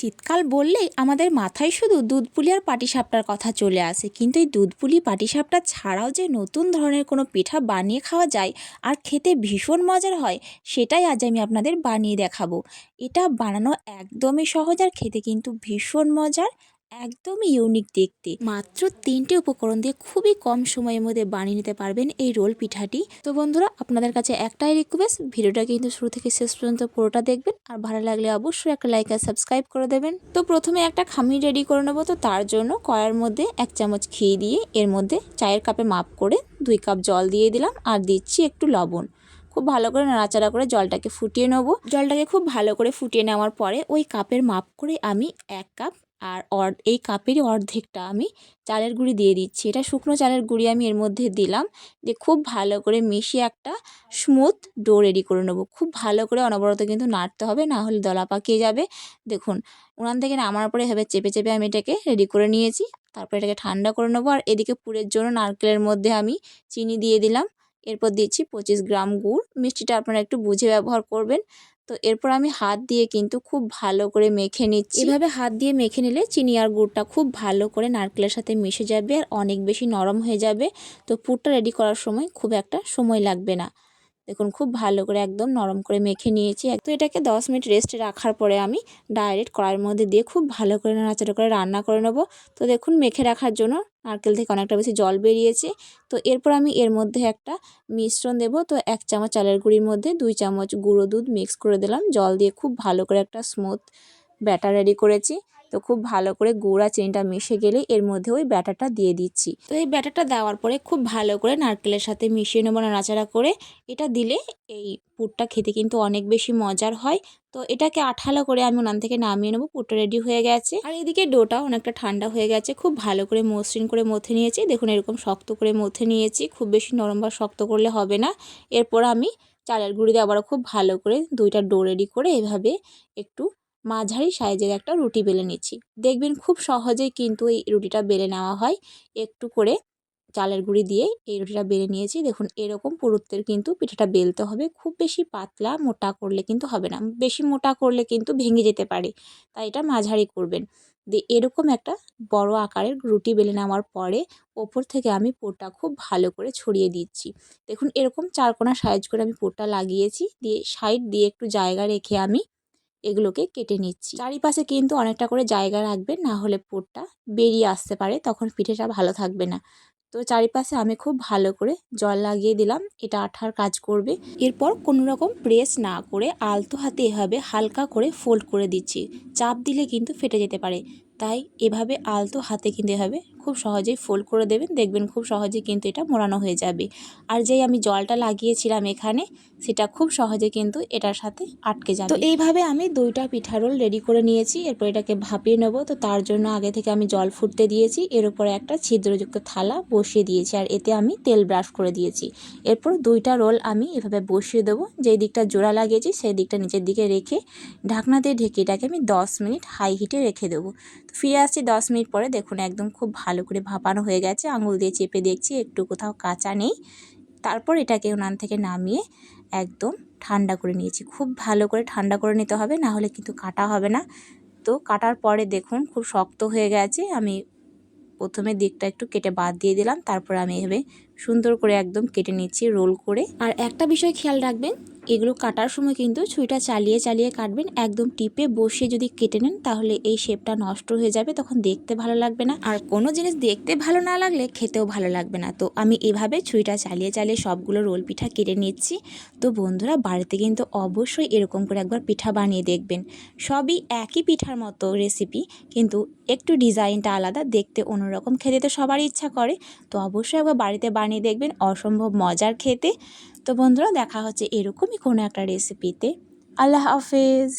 শীতকাল বললেই আমাদের মাথায় শুধু দুধপুলি আর পাটিসাপটার কথা চলে আসে। কিন্তু এই দুধপুলি, পাটিসাপটা ছাড়াও যে নতুন ধরনের কোনো পিঠা বানিয়ে খাওয়া যায় আর খেতে ভীষণ মজার হয়, সেটাই আজ আমি আপনাদের বানিয়ে দেখাবো। এটা বানানো একদমই সহজ আর খেতে কিন্তু ভীষণ মজার। একদমই ইউনিক দেখতে। মাত্র তিনটে উপকরণ দিয়ে খুবই কম সময়ের মধ্যে বানিয়ে নিতে পারবেন এই রোল পিঠাটি। তো বন্ধুরা, আপনাদের কাছে একটাই রিকোয়েস্ট ভিডিওটা কিন্তু শুরু থেকে শেষ পর্যন্ত পুরোটা দেখবেন। আর ভালো লাগলে অবশ্যই একটা লাইক আর সাবস্ক্রাইব করে দেবেন। তো প্রথমে একটা খামির রেডি করে নেব। তো তার জন্য কড়ার মধ্যে এক চামচ ঘি দিয়ে এর মধ্যে চায়ের কাপে মাপ করে দুই কাপ জল দিয়ে দিলাম। আর দিচ্ছি একটু লবণ। খুব ভালো করে নাড়াচাড়া করে জলটাকে ফুটিয়ে নেব। জলটাকে খুব ভালো করে ফুটিয়ে নেওয়ার পরে ওই কাপের মাপ করে আমি এক কাপ আর এই কাপেরই অর্ধেকটা আমি চালের গুঁড়ি দিয়ে দিচ্ছি। এটা শুকনো চালের গুঁড়ি আমি এর মধ্যে দিলাম দিয়ে খুব ভালো করে মিশিয়ে একটা স্মুথ ডো রেডি করে নেব। খুব ভালো করে অনবরত কিন্তু নাড়তে হবে, না হলে দলা পাকিয়ে যাবে। দেখুন, উনান থেকে নামার পরে এভাবে চেপে চেপে আমি এটাকে রেডি করে নিয়েছি। তারপরে এটাকে ঠান্ডা করে নেব আর এদিকে পুরের জন্য নারকেলের মধ্যে আমি চিনি দিয়ে দিলাম। এরপর দিচ্ছি পঁচিশ গ্রাম গুড়। মিষ্টিটা আপনারা একটু বুঝে ব্যবহার করবেন। তো এরপর আমি হাত দিয়ে কিন্তু খুব ভালো করে মেখে নিচ্ছি। এভাবে হাত দিয়ে মেখে নিলে চিনি আর গুড়টা খুব ভালো করে নারকেলের সাথে মিশে যাবে আর অনেক বেশি নরম হয়ে যাবে। তো পুরটা রেডি করার সময় খুব একটা সময় লাগবে না। দেখুন, খুব ভালো করে একদম নরম করে মেখে নিয়েছি। তো এটাকে দশ মিনিট রেস্টে রাখার পরে আমি ডাইরেক্ট কড়াইয়ের মধ্যে দিয়ে খুব ভালো করে নাড়াচাড়া করে রান্না করে নেব। তো দেখুন, মেখে রাখার জন্য নারকেল থেকে অনেকটা বেশি জল বেরিয়েছে। তো এরপর আমি এর মধ্যে একটা মিশ্রণ দেব। তো এক চামচ চালের গুঁড়ির মধ্যে দুই চামচ গুঁড়ো দুধ মিক্স করে দিলাম। জল দিয়ে খুব ভালো করে একটা স্মুথ ব্যাটার রেডি করেছি। তো খুব ভালো করে গুঁড়া চিনিটা মিশে গেলে এর মধ্যে ওই ব্যাটারটা দিয়ে দিচ্ছি। তো এই ব্যাটারটা দেওয়ার পরে খুব ভালো করে নারকেলের সাথে মিশিয়ে নেব নাড়াচাড়া করে। এটা দিলে এই পুরটা খেতে কিন্তু অনেক বেশি মজার হয়। তো এটাকে আঠালো করে আমি ওনান থেকে নামিয়ে নেব, পুরটা রেডি হয়ে গেছে। আর এদিকে ডোটা অনেকটা ঠান্ডা হয়ে গেছে, খুব ভালো করে মসৃণ করে মথে নিয়েছি। দেখুন এরকম শক্ত করে মথে নিয়েছি, খুব বেশি নরম বা শক্ত করলে হবে না। এরপর আমি চালের গুঁড়ি দিয়ে আবারও খুব ভালো করে দুইটা ডো রেডি করে এভাবে একটু মাঝারি সাইজের একটা রুটি বেলে নিচ্ছি। দেখবেন খুব সহজেই কিন্তু এই রুটিটা বেলে নেওয়া হয়। একটু করে চালের গুঁড়ি দিয়ে এই রুটিটা বেলে নিয়েছি। দেখুন এরকম পুরুত্বের কিন্তু পিঠাটা বেলতে হবে। খুব বেশি পাতলা মোটা করলে কিন্তু হবে না। বেশি মোটা করলে কিন্তু ভেঙে যেতে পারে। তাই এটা মাঝারি করবেন। দিয়ে এরকম একটা বড় আকারের রুটি বেলে নেওয়ার পরে ওপর থেকে আমি পোরটা খুব ভালো করে ছড়িয়ে দিচ্ছি। দেখুন এরকম চারকোনা সাইজ করে আমি পোরটা লাগিয়েছি। দিয়ে সাইড দিয়ে একটু জায়গা রেখে আমি এগুলোকে কেটে নিচ্ছি। চারিপাশে কিন্তু অনেকটা করে জায়গা রাখবেন, না হলে পোরটা বেরিয়ে আসতে পারে, তখন পিঠেটা ভালো থাকবে না। তো চারিপাশে আমি খুব ভালো করে জল লাগিয়ে দিলাম, এটা আঠার কাজ করবে। এরপর কোনো রকম প্রেস না করে আলতো হাতে এভাবে হালকা করে ফোল্ড করে দিচ্ছি। চাপ দিলে কিন্তু ফেটে যেতে পারে, তাই এভাবে আলতো হাতে কিন্তু এভাবে খুব সহজেই ফোল্ড করে দেবেন। দেখবেন খুব সহজে কিন্তু এটা মোড়ানো হয়ে যাবে। আর যেই আমি জলটা লাগিয়েছিলাম এখানে, সেটা খুব সহজে কিন্তু এটার সাথে আটকে যাবে। তো এইভাবে আমি দুইটা পিঠা রোল রেডি করে নিয়েছি। এরপর এটাকে ভাপিয়ে নেব। তো তার জন্য আগে থেকে আমি জল ফুটতে দিয়েছি। এর উপরে একটা ছিদ্রযুক্ত থালা বসিয়ে দিয়েছি। আর এতে আমি তেল ব্রাশ করে দিয়েছি। এরপর দুইটা রোল আমি এভাবে বসিয়ে দেবো। যেই দিকটা জোড়া লাগিয়েছি, সেই দিকটা নিচের দিকে রেখে ঢাকনা দিয়ে ঢেকে এটাকে আমি দশ মিনিট হাই হিটে রেখে দেবো। ফিরে আসছি দশ মিনিট পরে। দেখুন একদম খুব ভালো করে ভাপানো হয়ে গেছে। আঙুল দিয়ে চেপে দেখছি একটু কোথাও কাঁচা নেই। তারপর এটাকে উনান থেকে নামিয়ে একদম ঠান্ডা করে নিয়েছি। খুব ভালো করে ঠান্ডা করে নিতে হবে, না হলে কিন্তু কাটা হবে না। তো কাটার পরে দেখুন খুব শক্ত হয়ে গেছে। আমি প্রথমে দিকটা একটু কেটে বাদ দিয়ে দিলাম। তারপর আমি এভাবে সুন্দর করে একদম কেটে নিচ্ছি, রোল করে। আর একটা বিষয় খেয়াল রাখবেন এগুলো কাটার সময় কিন্তু ছুরিটা চালিয়ে চালিয়ে কাটবেন, একদম টিপে বসে যদি কেটে নেন তাহলে এই শেপটা নষ্ট হয়ে যাবে, তখন দেখতে ভালো লাগবে না। আর কোনো জিনিস দেখতে ভালো না লাগলে খেতেও ভালো লাগবে না। তো আমি এভাবে ছুরিটা চালিয়ে চালিয়ে সবগুলো রোল পিঠা কেটে নিচ্ছি। তো বন্ধুরা, বাড়িতে কিন্তু অবশ্যই এরকম করে একবার পিঠা বানিয়ে দেখবেন। সবই একই পিঠার মতো রেসিপি কিন্তু একটু ডিজাইনটা আলাদা, দেখতে অন্যরকম, খেতে তো সবারই ইচ্ছা করে। তো অবশ্যই একবার বাড়িতে বানিয়ে দেখবেন, অসম্ভব মজার খেতে। তো বন্ধুরা, দেখা হচ্ছে এরকমই কোনো একটা রেসিপিতে আল্লাহ হাফেজ।